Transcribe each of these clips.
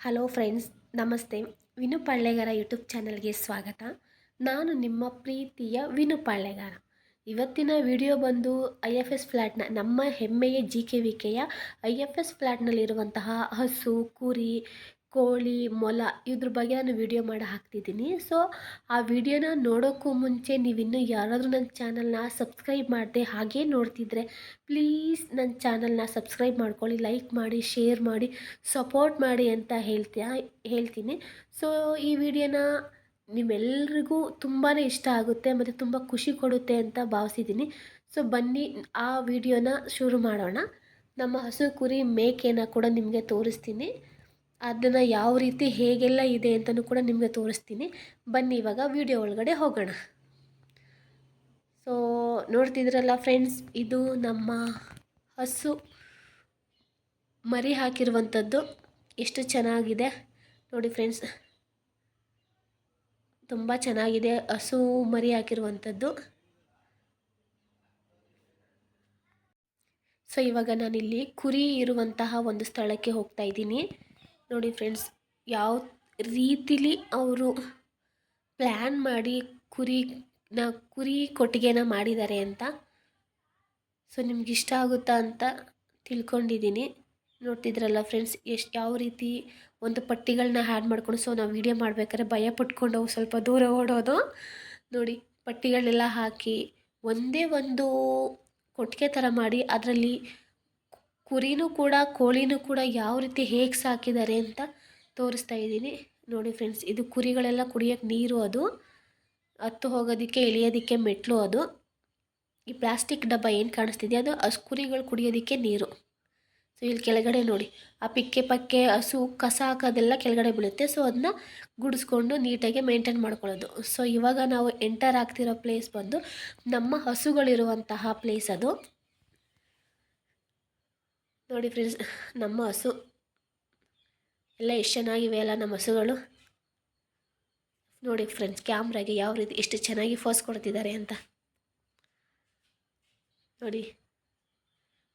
Hello friends, ನಮಸ್ತೆ. Vinu ಪಳ್ಳೆಗಾರ YouTube ಚಾನಲ್ಗೆ ಸ್ವಾಗತ. ನಾನು ನಿಮ್ಮ ಪ್ರೀತಿಯ ವಿನು ಪಳ್ಳೆಗಾರ ಇವತ್ತಿನ ವಿಡಿಯೋ ಬಂದು ಐ ಎಫ್ ಎಸ್ ಫ್ಲ್ಯಾಟ್ನ ನಮ್ಮ ಹೆಮ್ಮೆಯ ಜಿ ಕೆ ವಿ ಕೆಯ ಐ ಎಫ್ ಎಸ್ ಫ್ಲ್ಯಾಟ್ನಲ್ಲಿರುವಂತಹ ಹಸು, ಕುರಿ ಕೋಳಿ, ಮೊಲ ಇದ್ರ ಬಗ್ಗೆ ನಾನು ವಿಡಿಯೋ ಮಾಡಿ ಹಾಕ್ತಿದ್ದೀನಿ. ಸೊ ಆ ವಿಡಿಯೋನ ನೋಡೋಕ್ಕೂ ಮುಂಚೆ ನೀವಿನ್ನೂ ಯಾರಾದರೂ ನನ್ನ ಚಾನಲ್ನ ಸಬ್ಸ್ಕ್ರೈಬ್ ಮಾಡಿದೆ ಹಾಗೇ ನೋಡ್ತಿದ್ರೆ ಪ್ಲೀಸ್ ನನ್ನ ಚಾನಲ್ನ ಸಬ್ಸ್ಕ್ರೈಬ್ ಮಾಡ್ಕೊಳ್ಳಿ ಲೈಕ್ ಮಾಡಿ ಶೇರ್ ಮಾಡಿ ಸಪೋರ್ಟ್ ಮಾಡಿ ಅಂತ ಹೇಳ್ತೀಯ, ಹೇಳ್ತೀನಿ. ಸೊ ಈ ವಿಡಿಯೋನ ನಿಮ್ಮೆಲ್ರಿಗೂ ತುಂಬಾ ಇಷ್ಟ ಆಗುತ್ತೆ ಮತ್ತು ತುಂಬ ಖುಷಿ ಕೊಡುತ್ತೆ ಅಂತ ಭಾವಿಸಿದ್ದೀನಿ. ಸೊ ಬನ್ನಿ, ಆ ವಿಡಿಯೋನ ಶುರು ಮಾಡೋಣ. ನಮ್ಮ ಹಸು ಕುರಿ ಮೇಕೆನ ಕೂಡ ನಿಮಗೆ ತೋರಿಸ್ತೀನಿ. ಅದನ್ನು ಯಾವ ರೀತಿ ಹೇಗೆಲ್ಲ ಇದೆ ಅಂತಲೂ ಕೂಡ ನಿಮಗೆ ತೋರಿಸ್ತೀನಿ. ಬನ್ನಿ ಇವಾಗ ವಿಡಿಯೋ ಒಳಗಡೆ ಹೋಗೋಣ. ಸೊ ನೋಡ್ತಿದ್ರಲ್ಲ ಫ್ರೆಂಡ್ಸ್ ಇದು ನಮ್ಮ ಹಸು ಮರಿ ಹಾಕಿರುವಂಥದ್ದು. ಎಷ್ಟು ಚೆನ್ನಾಗಿದೆ. ನೋಡಿ ಫ್ರೆಂಡ್ಸ್ ತುಂಬ ಚೆನ್ನಾಗಿದೆ ಹಸು ಮರಿ ಹಾಕಿರುವಂಥದ್ದು. ಸೊ ಇವಾಗ ನಾನಿಲ್ಲಿ ಕುರಿ ಇರುವಂತಹ ಒಂದು ಸ್ಥಳಕ್ಕೆ ಹೋಗ್ತಾ ಇದ್ದೀನಿ. ನೋಡಿ ಫ್ರೆಂಡ್ಸ್ ಯಾವ ರೀತಿಲಿ ಅವರು ಪ್ಲ್ಯಾನ್ ಮಾಡಿ ಕುರಿನ ಕುರಿ ಕೊಟ್ಟಿಗೆನ ಮಾಡಿದ್ದಾರೆ ಅಂತ ಸೊ ನಿಮ್ಗೆ ಇಷ್ಟ ಆಗುತ್ತಾ ಅಂತ ತಿಳ್ಕೊಂಡಿದ್ದೀನಿ ನೋಡ್ತಿದ್ರಲ್ಲ ಫ್ರೆಂಡ್ಸ್ ಎಷ್ಟು ಯಾವ ರೀತಿ ಒಂದು ಪಟ್ಟಿಗಳನ್ನ ಹ್ಯಾಡ್ ಮಾಡ್ಕೊಂಡು ಸೊ ನಾವು ವೀಡಿಯೋ ಮಾಡ್ಬೇಕಾದ್ರೆ ಭಯ ಪಟ್ಕೊಂಡು ಸ್ವಲ್ಪ ದೂರ ಓಡೋದು. ನೋಡಿ ಪಟ್ಟಿಗಳನ್ನೆಲ್ಲ ಹಾಕಿ ಒಂದೇ ಒಂದು ಕೊಟ್ಟಿಗೆ ಥರ ಮಾಡಿ, ಅದರಲ್ಲಿ ಕುರಿನೂ ಕೂಡ, ಕೋಳಿನೂ ಕೂಡ ಯಾವ ರೀತಿ ಹೇಗೆ ಸಾಕಿದ್ದಾರೆ ಅಂತ ತೋರಿಸ್ತಾ ಇದ್ದೀನಿ. ನೋಡಿ ಫ್ರೆಂಡ್ಸ್ ಇದು ಕುರಿಗಳೆಲ್ಲ ಕುಡಿಯೋಕ್ಕೆ ನೀರು ಅದು. ಹತ್ತು ಹೋಗೋದಕ್ಕೆ ಇಳಿಯೋದಕ್ಕೆ ಮೆಟ್ಲು ಅದು. ಈ ಪ್ಲಾಸ್ಟಿಕ್ ಡಬ್ಬ ಏನು ಕಾಣಿಸ್ತಿದೆ? ಅದು ಹಸು ಕುರಿಗಳು ಕುಡಿಯೋದಕ್ಕೆ ನೀರು. ಸೊ ಇಲ್ಲಿ ಕೆಳಗಡೆ ನೋಡಿ. ಆ ಪಿಕ್ಕೆ ಪಕ್ಕೆ ಹಸು, ಕಸ ಹಾಕೋದೆಲ್ಲ ಕೆಳಗಡೆ ಬೀಳುತ್ತೆ. ಸೊ ಅದನ್ನ ಗುಡಿಸ್ಕೊಂಡು ನೀಟಾಗಿ ಮೇಂಟೈನ್ ಮಾಡ್ಕೊಳ್ಳೋದು. ಸೊ ಇವಾಗ ನಾವು ಎಂಟರ್ ಆಗ್ತಿರೋ ಪ್ಲೇಸ್ ಬಂದು ನಮ್ಮ ಹಸುಗಳಿರುವಂತಹ ಪ್ಲೇಸ್ ಅದು. ನೋಡಿ ಫ್ರೆಂಡ್ಸ್ ನಮ್ಮ ಹಸು ಎಲ್ಲ ಎಷ್ಟು ಚೆನ್ನಾಗಿವೆ ಅಲ್ಲ ನಮ್ಮ ಹಸುಗಳು. ನೋಡಿ ಫ್ರೆಂಡ್ಸ್ ಕ್ಯಾಮ್ರಾಗೆ ಯಾವ ರೀತಿ ಎಷ್ಟು ಚೆನ್ನಾಗಿ ಫೋಸ್ ಕೊಡ್ತಿದ್ದಾರೆ ಅಂತ. ನೋಡಿ,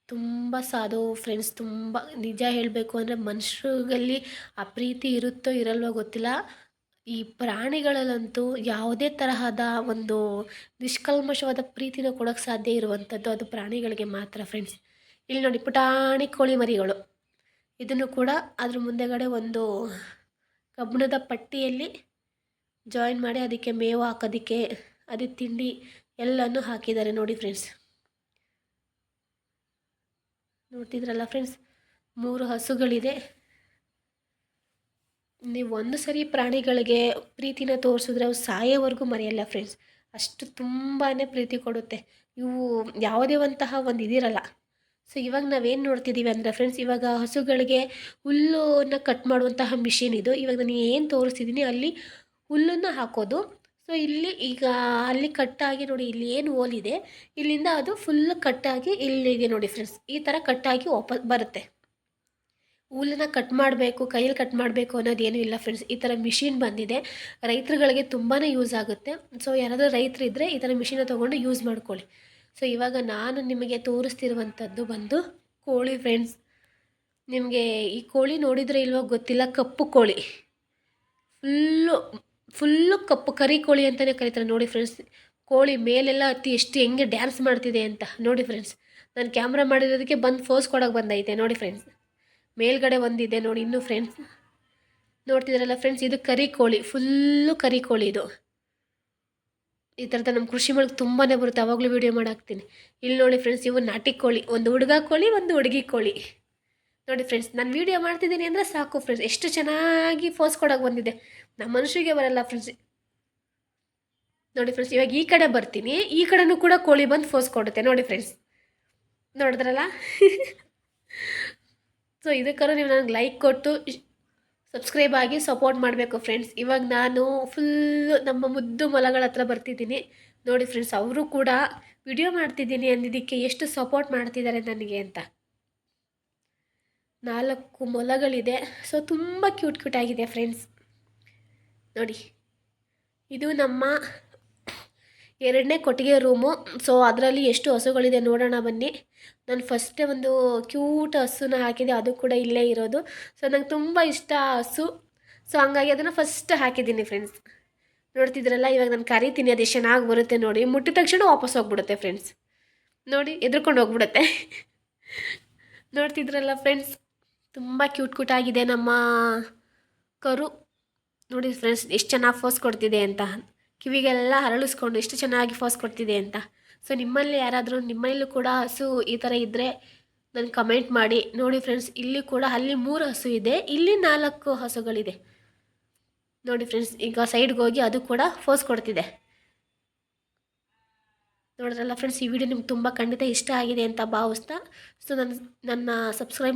ತುಂಬ ಸಾಧು ಫ್ರೆಂಡ್ಸ್ ತುಂಬ ನಿಜ ಹೇಳಬೇಕು ಅಂದರೆ ಮನುಷ್ಯರಲ್ಲಿ ಆ ಪ್ರೀತಿ ಇರುತ್ತೋ ಇರಲ್ವೋ ಗೊತ್ತಿಲ್ಲ. ಈ ಪ್ರಾಣಿಗಳಲ್ಲಂತೂ ಯಾವುದೇ ತರಹದ ಒಂದು ನಿಷ್ಕಲ್ಮಶವಾದ ಪ್ರೀತಿನ ಕೊಡೋಕ್ಕೆ ಸಾಧ್ಯ ಇರುವಂಥದ್ದು ಅದು ಪ್ರಾಣಿಗಳಿಗೆ ಮಾತ್ರ ಫ್ರೆಂಡ್ಸ್ ಇಲ್ಲಿ ನೋಡಿ ಪುಟಾಣಿ ಕೋಳಿ ಮರಿಗಳು. ಇದನ್ನು ಕೂಡ ಅದ್ರ ಮುಂದೆಗಡೆ ಒಂದು ಕಬ್ಬಿಣದ ಪಟ್ಟಿಯಲ್ಲಿ ಜಾಯಿನ್ ಮಾಡಿ ಅದಕ್ಕೆ ಮೇವು ಹಾಕೋದಕ್ಕೆ ಅದಕ್ಕೆ ತಿಂಡಿ ಎಲ್ಲನೂ ಹಾಕಿದ್ದಾರೆ ನೋಡಿ ಫ್ರೆಂಡ್ಸ್ ನೋಡ್ತಿದ್ರಲ್ಲ ಫ್ರೆಂಡ್ಸ್ ಮೂರು ಹಸುಗಳಿದೆ. ನೀವು ಒಂದು ಸರಿ ಪ್ರಾಣಿಗಳಿಗೆ ಪ್ರೀತಿನ ತೋರಿಸಿದ್ರೆ ಅವು ಸಾಯೋವರೆಗೂ ಮರೆಯಲ್ಲ ಫ್ರೆಂಡ್ಸ್ ಅಷ್ಟು ತುಂಬಾ ಪ್ರೀತಿ ಕೊಡುತ್ತೆ. ಇವು ಯಾವುದೇ ಒಂದು ಇದಿರಲ್ಲ. ಸೊ ಇವಾಗ ನಾವೇನು ನೋಡ್ತಿದ್ದೀವಿ ಅಂದರೆ ಫ್ರೆಂಡ್ಸ್ ಇವಾಗ ಹಸುಗಳಿಗೆ ಹುಲ್ಲನ್ನು ಕಟ್ ಮಾಡುವಂತಹ ಮಿಷಿನ್ ಇದು. ಇವಾಗ ನಾನು ಏನು ತೋರಿಸ್ತಿದ್ದೀನಿ ಅಲ್ಲಿ ಹುಲ್ಲನ್ನು ಹಾಕೋದು. ಸೊ ಇಲ್ಲಿ ಈಗ ಅಲ್ಲಿ ಕಟ್ಟಾಗಿ ನೋಡಿ, ಇಲ್ಲಿ ಏನು ಓಲಿದೆ ಇಲ್ಲಿಂದ ಅದು ಫುಲ್ ಕಟ್ಟಾಗಿ ಇಲ್ಲಿಗೆ ನೋಡಿ ಫ್ರೆಂಡ್ಸ್ ಈ ಥರ ಕಟ್ಟಾಗಿ ವಾಪಸ್ ಬರುತ್ತೆ. ಹುಲ್ಲನ್ನ ಕಟ್ ಮಾಡಬೇಕು, ಕೈಯಲ್ಲಿ ಕಟ್ ಮಾಡಬೇಕು ಅನ್ನೋದೇನೂ ಇಲ್ಲ ಫ್ರೆಂಡ್ಸ್ ಈ ಥರ ಮಿಷಿನ್ ಬಂದಿದೆ. ರೈತರುಗಳಿಗೆ ತುಂಬಾ ಯೂಸ್ ಆಗುತ್ತೆ. ಸೊ ಯಾರಾದರೂ ರೈತರಿದ್ದರೆ ಈ ಥರ ಮಿಷಿನ ತೊಗೊಂಡು ಯೂಸ್ ಮಾಡ್ಕೊಳ್ಳಿ. ಸೊ ಇವಾಗ ನಾನು ನಿಮಗೆ ತೋರಿಸ್ತಿರುವಂಥದ್ದು ಬಂದು ಕೋಳಿ ಫ್ರೆಂಡ್ಸ್ ನಿಮಗೆ ಈ ಕೋಳಿ ನೋಡಿದರೆ ಇಲ್ವೋ ಗೊತ್ತಿಲ್ಲ, ಕಪ್ಪು ಕೋಳಿ. ಫುಲ್ಲು ಫುಲ್ಲು ಕಪ್ಪು, ಕರಿ ಕೋಳಿ ಅಂತಲೇ ಕರೀತಾರೆ ನೋಡಿ ಫ್ರೆಂಡ್ಸ್ ಕೋಳಿ ಮೇಲೆಲ್ಲ ಅತಿ ಎಷ್ಟು ಹೆಂಗೆ ಡ್ಯಾನ್ಸ್ ಮಾಡ್ತಿದೆ ಅಂತ. ನೋಡಿ ಫ್ರೆಂಡ್ಸ್ ನಾನು ಕ್ಯಾಮ್ರಾ ಮಾಡಿರೋದಕ್ಕೆ ಬಂದು ಫೋಸ್ ಕೊಡೋಕೆ ಬಂದೈತೆ, ನೋಡಿ ಫ್ರೆಂಡ್ಸ್ ಮೇಲ್ಗಡೆ ಒಂದಿದೆ ನೋಡಿ, ಇನ್ನೂ ಫ್ರೆಂಡ್ಸ್ ನೋಡ್ತಿದ್ರಲ್ಲ ಫ್ರೆಂಡ್ಸ್ ಇದು ಕರಿ ಕೋಳಿ ಫುಲ್ಲು ಕರಿ ಕೋಳಿ ಇದು. ಈ ಥರದ ನಮ್ಮ ಕೃಷಿ ಒಳಗೆ ತುಂಬಾ ಬರುತ್ತೆ. ಅವಾಗಲೂ ವೀಡಿಯೋ ಮಾಡಾಕ್ತೀನಿ. ಇಲ್ಲಿ ನೋಡಿ ಫ್ರೆಂಡ್ಸ್ ಇವು ನಾಟಿ ಕೋಳಿ. ಒಂದು ಹುಡುಗ ಕೋಳಿ, ಒಂದು ಹುಡುಗಿ ಕೋಳಿ. ನೋಡಿ ಫ್ರೆಂಡ್ಸ್ ನಾನು ವೀಡಿಯೋ ಮಾಡ್ತಿದ್ದೀನಿ ಅಂದರೆ ಸಾಕು ಫ್ರೆಂಡ್ಸ್ ಎಷ್ಟು ಚೆನ್ನಾಗಿ ಫೋಸ್ ಕೊಡೋಕೆ ಬಂದಿದೆ. ನಮ್ಮ ಮನುಷ್ಯರಿಗೆ ಬರಲ್ಲ ಫ್ರೆಂಡ್ಸ್ ನೋಡಿ ಫ್ರೆಂಡ್ಸ್ ಇವಾಗ ಈ ಕಡೆ ಬರ್ತೀನಿ. ಈ ಕಡೆನೂ ಕೂಡ ಕೋಳಿ ಬಂದು ಫೋಸ್ ಕೊಡುತ್ತೆ ನೋಡಿ ಫ್ರೆಂಡ್ಸ್ ನೋಡಿದ್ರಲ್ಲ? ಸೊ ಇದಕ್ಕಾದ್ರೂ ನೀವು ನನಗೆ ಲೈಕ್ ಕೊಟ್ಟು ಸಬ್ಸ್ಕ್ರೈಬ್ ಆಗಿ ಸಪೋರ್ಟ್ ಮಾಡಬೇಕು ಫ್ರೆಂಡ್ಸ್ ಇವಾಗ ನಾನು ಫುಲ್ಲು ನಮ್ಮ ಮುದ್ದು ಮೊಲಗಳ ಹತ್ರ ಬರ್ತಿದ್ದೀನಿ. ನೋಡಿ ಫ್ರೆಂಡ್ಸ್ ಅವರು ಕೂಡ ವಿಡಿಯೋ ಮಾಡ್ತಿದ್ದೀನಿ ಅಂದಿದ್ದಕ್ಕೆ ಎಷ್ಟು ಸಪೋರ್ಟ್ ಮಾಡ್ತಿದ್ದಾರೆ ನನಗೆ ಅಂತ. ನಾಲ್ಕು ಮೊಲಗಳಿದೆ. ಸೊ ತುಂಬ ಕ್ಯೂಟ್ ಕ್ಯೂಟ್ ಆಗಿದೆ ಫ್ರೆಂಡ್ಸ್ ನೋಡಿ, ಇದು ನಮ್ಮ ಎರಡನೇ ಕೊಟ್ಟಿಗೆ ರೂಮು. ಸೊ ಅದರಲ್ಲಿ ಎಷ್ಟು ಹಸುಗಳಿದೆ ನೋಡೋಣ ಬನ್ನಿ. ನಾನು ಫಸ್ಟೇ ಒಂದು ಕ್ಯೂಟ್ ಹಸುನ ಹಾಕಿದೆ ಅದು ಕೂಡ ಇಲ್ಲೇ ಇರೋದು. ಸೊ ನಂಗೆ ತುಂಬ ಇಷ್ಟ ಹಸು. ಸೊ ಹಂಗಾಗಿ ಅದನ್ನು ಫಸ್ಟ್ ಹಾಕಿದ್ದೀನಿ ಫ್ರೆಂಡ್ಸ್ ನೋಡ್ತಿದ್ರಲ್ಲ, ಇವಾಗ ನಾನು ಕರಿತೀನಿ. ಅದು ಚೆನ್ನಾಗಿ ಬರುತ್ತೆ ನೋಡಿ. ಮುಟ್ಟಿದ ತಕ್ಷಣ ವಾಪಸ್ ಹೋಗ್ಬಿಡುತ್ತೆ ಫ್ರೆಂಡ್ಸ್ ನೋಡಿ ಎದ್ರುಕೊಂಡು ಹೋಗ್ಬಿಡುತ್ತೆ. ನೋಡ್ತಿದ್ರಲ್ಲ ಫ್ರೆಂಡ್ಸ್ ತುಂಬ ಕ್ಯೂಟ್ ಕ್ಯೂಟ್ ಆಗಿದೆ ನಮ್ಮ ಕರು. ನೋಡಿ ಫ್ರೆಂಡ್ಸ್ ಎಷ್ಟು ಚೆನ್ನಾಗಿ ಫೋಸ್ ಕೊಡ್ತಿದೆ ಅಂತ. ಕಿವಿಗೆಲ್ಲ ಅರಳಿಸ್ಕೊಂಡು ಎಷ್ಟು ಚೆನ್ನಾಗಿ ಫೋಸ್ ಕೊಡ್ತಿದೆ ಅಂತ. ಸೊ ನಿಮ್ಮಲ್ಲಿ ಯಾರಾದರೂ, ನಿಮ್ಮಲ್ಲೂ ಕೂಡ ಹಸು ಈ ಥರ ಇದ್ದರೆ ನನಗೆ ಕಮೆಂಟ್ ಮಾಡಿ. ನೋಡಿ ಫ್ರೆಂಡ್ಸ್ ಇಲ್ಲಿ ಕೂಡ ಅಲ್ಲಿ ಮೂರು ಹಸು ಇದೆ, ಇಲ್ಲಿ ನಾಲ್ಕು ಹಸುಗಳಿದೆ. ನೋಡಿ ಫ್ರೆಂಡ್ಸ್ ಈಗ ಸೈಡ್ಗೆ ಹೋಗಿ ಅದು ಕೂಡ ಫೋಸ್ ಕೊಡ್ತಿದೆ. ನೋಡಿದ್ರಲ್ಲ ಫ್ರೆಂಡ್ಸ್ ಈ ವಿಡಿಯೋ ನಿಮ್ಗೆ ತುಂಬ ಖಂಡಿತ ಇಷ್ಟ ಆಗಿದೆ ಅಂತ ಭಾವಿಸ್ತಾ. ಸೊ ನನ್ನ ನನ್ನ ಸಬ್ಸ್ಕ್ರೈಬ್